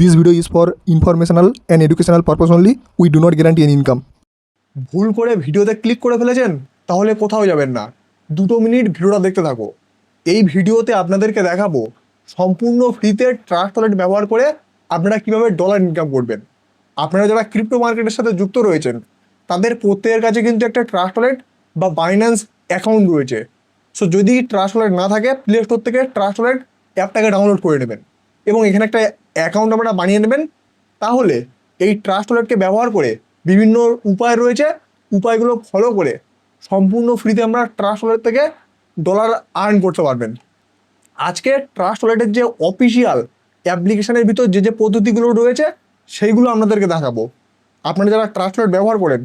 This video is for informational and educational purpose only. We do not guarantee any income. ভুল করে ভিডিওতে click করে ফেলেছেন? তাহলে কোথাও যাবেন না। দুটো মিনিট ভিডিওটা দেখতে থাকো। এই ভিডিওতে আপনাদেরকে দেখাবো সম্পূর্ণ ফ্রিতে ট্রাস্ট ওয়ালেট ব্যবহার করে আপনারা কীভাবে ডলার ইনকাম করবেন। আপনারা যারা ক্রিপ্টো মার্কেটের সাথে যুক্ত রয়েছেন, তাদের প্রত্যেকের কাছে কিন্তু একটা ট্রাস্ট ওয়ালেট বা বাইন্যান্স অ্যাকাউন্ট রয়েছে। সো যদি ট্রাস্ট ওয়ালেট না থাকে প্লে স্টোর থেকে ট্রাস্ট ওয়ালেট অ্যাপটাকে ডাউনলোড করে নেবেন। এবং এখানে একটা অ্যাকাউন্ট আপনারা বানিয়ে নেবেন, তাহলে এই ট্রাস্ট ওয়ালেটকে ব্যবহার করে বিভিন্ন উপায় রয়েছে, উপায়গুলো ফলো করে সম্পূর্ণ ফ্রিতে আমরা ট্রাস্ট ওয়ালেট থেকে ডলার আর্ন করতে পারবেন। আজকে ট্রাস্ট ওয়ালেটের যে অফিসিয়াল অ্যাপ্লিকেশনের ভিতর যে যে পদ্ধতিগুলো রয়েছে, সেইগুলো আপনাদেরকে দেখাবো। আপনারা যারা ট্রাস্ট ওয়ালেট ব্যবহার করেন,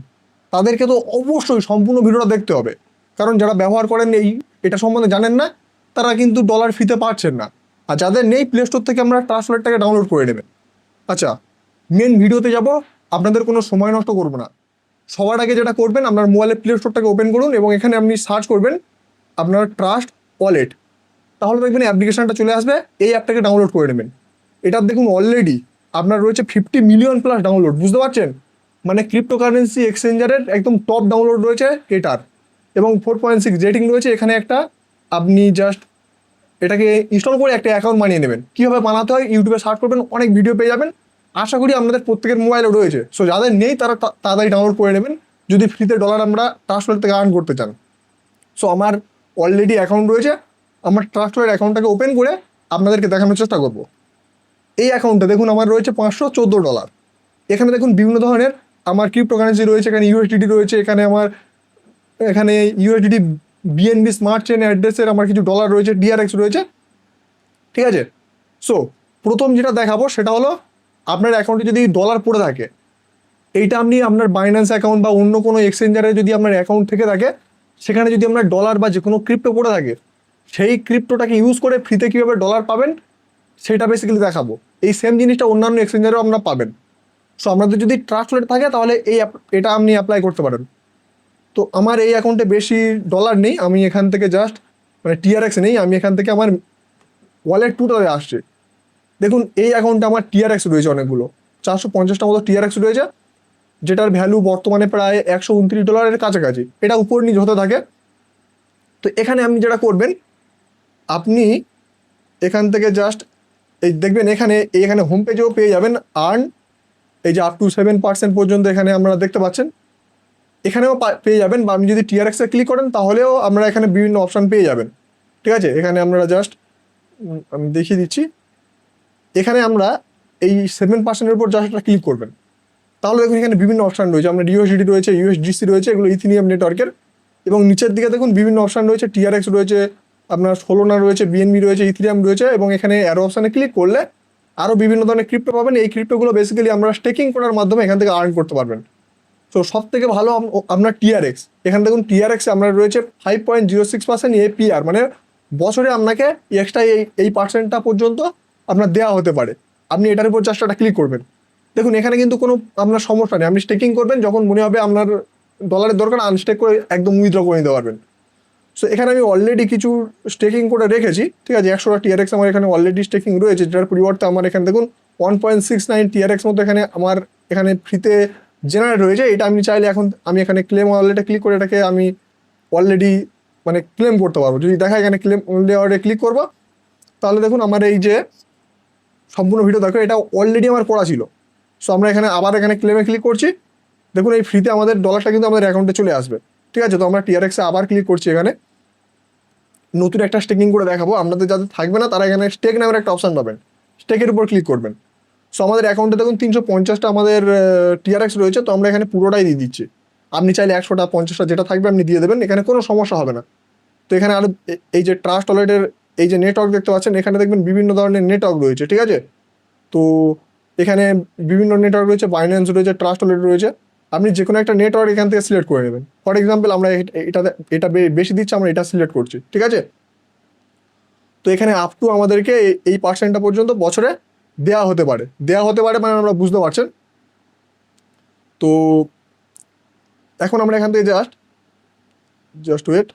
তাদেরকে তো অবশ্যই সম্পূর্ণ ভিডিওটা দেখতে হবে। কারণ যারা ব্যবহার করেন এই, এটা সম্বন্ধে জানেন না, তারা কিন্তু ডলার ফ্রিতে পাচ্ছেন না। আর যাদের নেই প্লে স্টোর থেকে আমরা ট্রাস্ট ওয়ালেটটাকে ডাউনলোড করে নেবেন। আচ্ছা মেন ভিডিওতে যাব। আপনাদের কোনো সময় নষ্ট করব না। সবার আগে যেটা করবেন, আপনার মোবাইলের প্লে স্টোরটাকে ওপেন করুন এবং এখানে আপনি সার্চ করবেন আপনার ট্রাস্ট ওয়ালেট তাহলে দেখবেন অ্যাপ্লিকেশনটা চলে আসবে, এই অ্যাপটাকে ডাউনলোড করে নেবেন। এটা দেখুন অলরেডি আপনার রয়েছে ফিফটি মিলিয়ন প্লাস ডাউনলোড বুঝতে পারছেন? মানে ক্রিপ্টোকারেন্সি এক্সচেঞ্জারের একদম টপ ডাউনলোড রয়েছে এটার এবং ফোর পয়েন্ট সিক্স রেটিং রয়েছে, এখানে একটা। আপনি জাস্ট এটাকে ইনস্টল করে একটা অ্যাকাউন্ট বানিয়ে নেবেন। কীভাবে বানাতে হয়, ইউটিউবে সার্চ করবেন, অনেক ভিডিও পেয়ে যাবেন। আশা করি আপনাদের প্রত্যেকের মোবাইলে রয়েছে। সো যাদের নেই, তারা তাড়াতাড়ি ডাউনলোড করে নেবেন। যদি ফ্রিতে ডলার আমরা ট্রান্সফার থেকে আর্ন করতে চান। সো আমার অলরেডি অ্যাকাউন্ট রয়েছে। আমার ট্রাস্টের অ্যাকাউন্টটাকে ওপেন করে আপনাদেরকে দেখানোর চেষ্টা করব। এই অ্যাকাউন্টে দেখুন, আমার রয়েছে পাঁচশো চোদ্দ ডলার এখানে দেখুন, বিভিন্ন ধরনের আমার ক্রিপ্টোকারেন্সি রয়েছে, এখানে ইউএসডিটি রয়েছে, এখানে আমার, এখানে ইউএসডিটি বিএনবি স্মার্ট চেন অ্যাড্রেসের আমার কিছু ডলার রয়েছে ডিআরএক্স রয়েছে। ঠিক আছে? সো প্রথম যেটা দেখাবো সেটা হলো আপনার অ্যাকাউন্টে যদি ডলার পড়ে থাকে, এইটা আপনি আপনার বাইন্যান্স অ্যাকাউন্ট বা অন্য কোনো এক্সচেঞ্জারে যদি আপনার অ্যাকাউন্ট থেকে থাকে, সেখানে যদি আপনার ডলার বা যে কোনো ক্রিপ্টো পড়ে থাকে, সেই ক্রিপ্টোটাকে ইউজ করে ফ্রিতে কীভাবে ডলার পাবেন, সেটা বেসিক্যালি দেখাবো। এই সেম জিনিসটা অন্যান্য এক্সচেঞ্জারেও আপনারা পাবেন। সো আপনাদের যদি ট্রাস্ট ওয়ালেট থাকে, তাহলে এই এটা আপনি অ্যাপ্লাই করতে পারেন। তো আমার এই অ্যাকাউন্টে বেশি ডলার নেই, আমি এখান থেকে জাস্ট মানে টিআরএক্স নেই, আমি এখান থেকে আমার ওয়ালেট টুটালে আসছে। দেখুন, এই অ্যাকাউন্টে আমার টিআরএক্স রয়েছে অনেকগুলো। চারশো পঞ্চাশটা মতো টিআরএক্স রয়েছে, যেটার ভ্যালু বর্তমানে প্রায় একশো উনত্রিশ ডলারের কাছাকাছি। এটা উপর নিচ হতে থাকে। তো এখানে আপনি যেটা করবেন, আপনি এখান থেকে জাস্ট এই দেখবেন এখানে এখানে হোম পেজেও পেয়ে যাবেন আর্ন এই যে আপ টু সেভেন পার্সেন্ট পর্যন্ত এখানে আপনারা দেখতে পাচ্ছেন। এখানেও পেয়ে যাবেন বা আপনি যদি টিআরএক্সে ক্লিক করেন, তাহলেও আমরা এখানে বিভিন্ন অপশান পেয়ে যাবেন। ঠিক আছে? এখানে আমরা জাস্ট আমি দেখিয়ে দিচ্ছি। এখানে আমরা এই সেভেন পার্সেন্টের উপর জাস্ট ক্লিক করবেন। তাহলে দেখুন এখানে বিভিন্ন অপশান রয়েছে। আপনার ইউএসডি রয়েছে ইউএসডিসি রয়েছে, এগুলো ইথিনিয়াম নেটওয়ার্কের এবং নিচের দিকে দেখুন বিভিন্ন অপশান রয়েছে। টিআরএক্স রয়েছে, আপনার সোলোনা রয়েছে বিএনবি রয়েছে ইথিরিয়াম রয়েছে এবং এখানে অ্যারো অপশানে ক্লিক করলে আরও বিভিন্ন ধরনের ক্রিপ্টো পাবেন। এই ক্রিপ্টোগুলো বেসিক্যালি আমরা স্টেকিং করার মাধ্যমে এখান থেকে আর্ন করতে পারবেন। তো সব থেকে ভালো আপনার টিআরএক্স এখানে দেখুন টিআরএক্স আপনার রয়েছে five point zero six percent APR মানে বছরে আপনাকে এক্সট্রা এই এই পার্সেন্টটা পর্যন্ত আপনার দেওয়া হতে পারে। আপনি এটার উপর জাস্ট একটা ক্লিক করবেন। দেখুন, এখানে কিন্তু কোনো আপনার সমস্যা নেই। আপনি স্টেকিং করবেন, যখন মনে হবে আপনার ডলারের দরকার আনস্টেক করে একদম উইথড্র করে নিতে পারবেন। সো এখানে আমি অলরেডি কিছু স্টেকিং করে রেখেছি। ঠিক আছে, একশোটা টিআরএক্স আমার এখানে অলরেডি স্টেকিং রয়েছে। যেটার পরিবর্তে আমার এখানে দেখুন one point six nine TRX মতো এখানে আমার, এখানে ফ্রিতে জেনারেট হয়েছে এটা আমি চাইলে এখন আমি এখানে ক্লেম ওয়ালেটে ক্লিক করে এটাকে আমি অলরেডি মানে ক্লেম করতে পারব। যদি দেখা এখানে ক্লেম ওয়ালেটে ক্লিক করব, তাহলে দেখুন আমার এই যে সম্পূর্ণ ভিডিও দেখো, এটা অলরেডি আমার করা ছিল। সো আমরা এখানে আবার এখানে ক্লেমে ক্লিক করছি। দেখুন এই ফ্রিতে আমাদের ডলারটা কিন্তু আমাদের অ্যাকাউন্টে চলে আসবে। ঠিক আছে, তো আমরা টিআরএক্সে আবার ক্লিক করছি এখানে। নতুন একটা স্টেকিং করে দেখাবো। আপনাদের যাদের থাকবে না, তারা এখানে স্টেক নামের একটা অপশান পাবেন। স্টেকের উপর ক্লিক করবেন। সো আমাদের অ্যাকাউন্টে দেখুন তিনশো পঞ্চাশটা আমাদের টিআরএক্স রয়েছে, তো আমরা এখানে পুরোটাই দিয়ে দিচ্ছি। আপনি চাইলে একশোটা, পঞ্চাশটা যেটা থাকবে আপনি দিয়ে দেবেন, এখানে কোনো সমস্যা হবে না। তো এখানে আরও এই যে ট্রাস্ট ওয়ালেটের এই যে নেটওয়ার্ক দেখতে পাচ্ছেন, এখানে দেখবেন বিভিন্ন ধরনের নেটওয়ার্ক রয়েছে, ঠিক আছে? তো এখানে বিভিন্ন নেটওয়ার্ক রয়েছে বাইন্যান্স রয়েছে ট্রাস্ট ওয়ালেট রয়েছে। আপনি যে কোনো একটা নেটওয়ার্ক এখান থেকে সিলেক্ট করে নেবেন। ফর এক্সাম্পল আমরা এটা এটা বেশি দিচ্ছে, আমরা এটা সিলেক্ট করছি, ঠিক আছে? তো এখানে আপ টু আমাদেরকে এই পার্সেন্টটা পর্যন্ত বছরে দেয়া হতে পারে। দেয়া হতে পারে মানে আমরা বুঝতে পারছেন? তো এখন আমরা এখান থেকে জাস্ট জাস্ট ওয়েট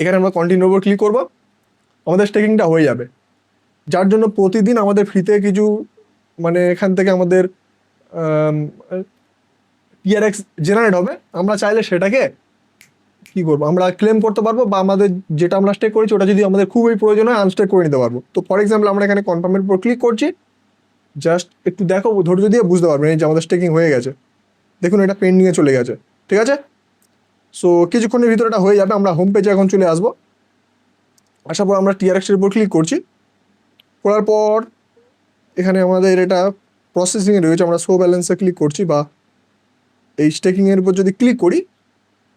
এখানে আমরা কন্টিনিউর উপর ক্লিক করব। আমাদের স্টেকিংটা হয়ে যাবে। যার জন্য প্রতিদিন আমাদের ফ্রিতে কিছু মানে এখান থেকে আমাদের টিআরএক্স জেনারেট হবে। আমরা চাইলে সেটাকে কি করব? আমরা ক্লেম করতে পারব বা আমাদের যেটা আমরা স্টেক করেছি, ওটা যদি আমাদের খুবই প্রয়োজন হয় আনস্টেক করে নিতে পারব। তো ফর এক্সাম্পল আমরা এখানে কনফার্মের উপর ক্লিক করছি। জাস্ট একটু দেখো, ধৈর্য দিয়ে বুঝতে পারবেন এই যে আমাদের স্টেকিং হয়ে গেছে। দেখুন, এটা পেন্ডিংয়ে চলে গেছে। ঠিক আছে? সো কিছুক্ষণের ভিতরে এটা হয়ে যাবে, আমরা হোম পেজে এখন চলে আসব। আসার পর আমরা টিআরএক্সের উপর ক্লিক করছি। করার পর এখানে আমাদের এটা প্রসেসিংয়ে রয়েছে, আমরা শো ব্যালেন্সে ক্লিক করছি বা এই স্টেকিংয়ের উপর যদি ক্লিক করি,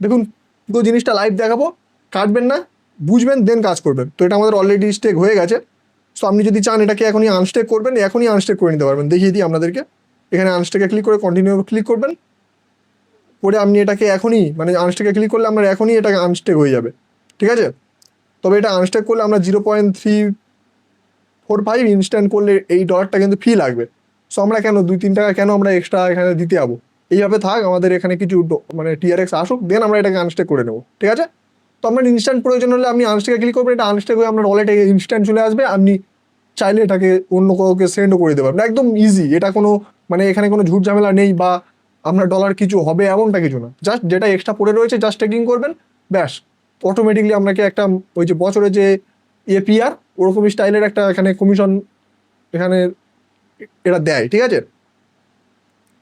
দেখুন পুরো জিনিসটা লাইভ দেখাবো। কাটবেন না, বুঝবেন দেন কাজ করবেন। তো এটা আমাদের অলরেডি স্টেক হয়ে গেছে। সো আপনি যদি চান এটাকে এখনই আনস্টেক করবেন, এখনই আনস্টেক করে নিতে পারবেন। দেখিয়ে দিই আপনাদেরকে। এখানে আনস্টেকে ক্লিক করে কন্টিনিউ ক্লিক করবেন। করে আপনি এটাকে এখনই মানে আনস্টেকে ক্লিক করলে আপনার এখনই এটাকে আনস্টেক হয়ে যাবে। ঠিক আছে? তবে এটা আনস্টেক করলে আমরা zero point three four five instant করলে এই ডলারটা কিন্তু ফি লাগবে। সো আমরা কেন, দুই, তিন টাকা কেন আমরা এক্সট্রা এখানে দিতে যাব? এইভাবে থাক, আমাদের এখানে কিছু মানে টিআরএক্স আসুক দেন আমরা এটাকে আনস্টেক করে নেব, ঠিক আছে? তো আপনার ইনস্ট্যান্ট প্রয়োজন হলে আপনি আনস্টেকে ক্লিক করবেন এটা আনস্টেক হয়ে আপনার ওয়ালেটে ইনস্ট্যান্ট চলে আসবে, আপনি চাইলে এটাকে অন্য কাউকে সেন্ডও করে দেবেন একদম ইজি এটা কোনো মানে এখানে কোনো ঝুট ঝামেলা নেই বা আপনার ডলার কিছু হবে এমনটা কিছু না। জাস্ট যেটা এক্সট্রা পড়ে রয়েছে জাস্ট টেকিং করবেন, ব্যাস। অটোমেটিকলি আপনাকে একটা, ওই যে বছরে যে এপিআর ওরকমই স্টাইলের একটা এখানে কমিশন এখানে এটা দেয়, ঠিক আছে?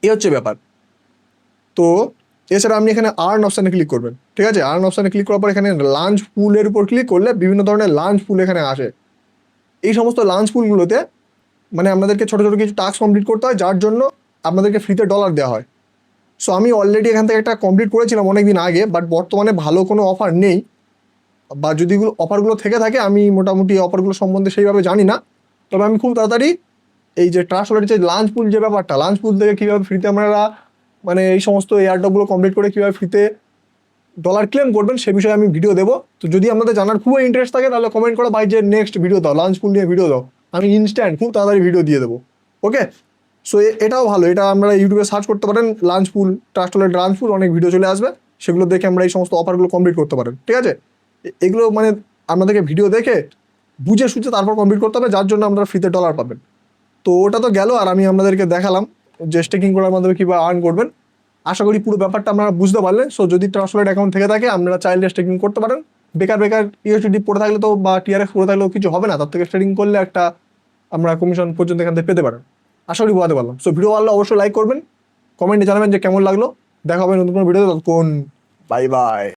এ হচ্ছে ব্যাপার। তো এছাড়া আপনি এখানে আর্ন অপশানে ক্লিক করবেন। ঠিক আছে? আর্ন অপশানে ক্লিক করার পর এখানে লাঞ্চ পুলের উপর ক্লিক করলে বিভিন্ন ধরনের লাঞ্চ পুল এখানে আসে। এই সমস্ত লাঞ্চ পুলগুলোতে মানে আপনাদেরকে ছোটো ছোটো কিছু টাস্ক কমপ্লিট করতে হয়, যার জন্য আপনাদেরকে ফ্রিতে ডলার দেওয়া হয়। সো আমি অলরেডি এখান থেকে একটা কমপ্লিট করেছিলাম অনেক দিন আগে বাট বর্তমানে ভালো কোনো অফার নেই। বা যদি অফারগুলো থেকে থাকে, আমি মোটামুটি অফারগুলো সম্বন্ধে সেইভাবে জানি না। তবে আমি খুব তাড়াতাড়ি এই যে ওয়ালেটের যে লাঞ্চ পুল যে ব্যাপারটা লাঞ্চ পুল থেকে কীভাবে ফ্রিতে আপনারা মানে এই সমস্ত এয়ারডপগুলো কমপ্লিট করে কীভাবে ফ্রিতে ডলার ক্লেম করবেন সে বিষয়ে আমি ভিডিও দেবো। তো যদি আপনাদের জানার খুবই ইন্টারেস্ট থাকে, তাহলে কমেন্ট করো ভাই যে নেক্সট ভিডিও দাও লাঞ্চ ফুল নিয়ে ভিডিও দাও। আমি ইনস্ট্যান্ট খুব তাড়াতাড়ি ভিডিও দিয়ে দেবো। ওকে সো এটাও ভালো। এটা আমরা ইউটিউবে সার্চ করতে পারেন launchpool Trust Wallet launchpool অনেক ভিডিও চলে আসবে। সেগুলো দেখে আমরা এই সমস্ত অফারগুলো কমপ্লিট করতে পারেন। ঠিক আছে? এগুলো মানে আপনাদেরকে ভিডিও দেখে বুঝে সুঝে তারপর কমপ্লিট করতে হবে, যার জন্য আপনারা ফ্রিতে ডলার পাবেন। তো ওটা তো গেল, আর আমি আপনাদেরকে দেখালাম। যে স্টেকিং করার মাধ্যমে কীভাবে আর্ন করবেন। আশা করি পুরো ব্যাপারটা আপনারা বুঝতে পারলেন। সো যদি ট্রান্সফার অ্যাকাউন্ট থেকে থাকে, আপনারা চাইলে স্টেকিং করতে পারেন। বেকার বেকার ইউএসডি পড়ে থাকলে তো বা টিআরএক্স পড়ে থাকলেও কিছু হবে না। তার থেকে স্টেকিং করলে একটা আমরা কমিশন পর্যন্ত এখান থেকে পেতে পারেন। আশা করি বোঝাতে পারলাম। সো ভিডিও ভালো অবশ্যই লাইক করবেন। কমেন্টে জানাবেন যে কেমন লাগল। দেখা হবে নতুন কোনো ভিডিও ততক্ষণ বাই বাই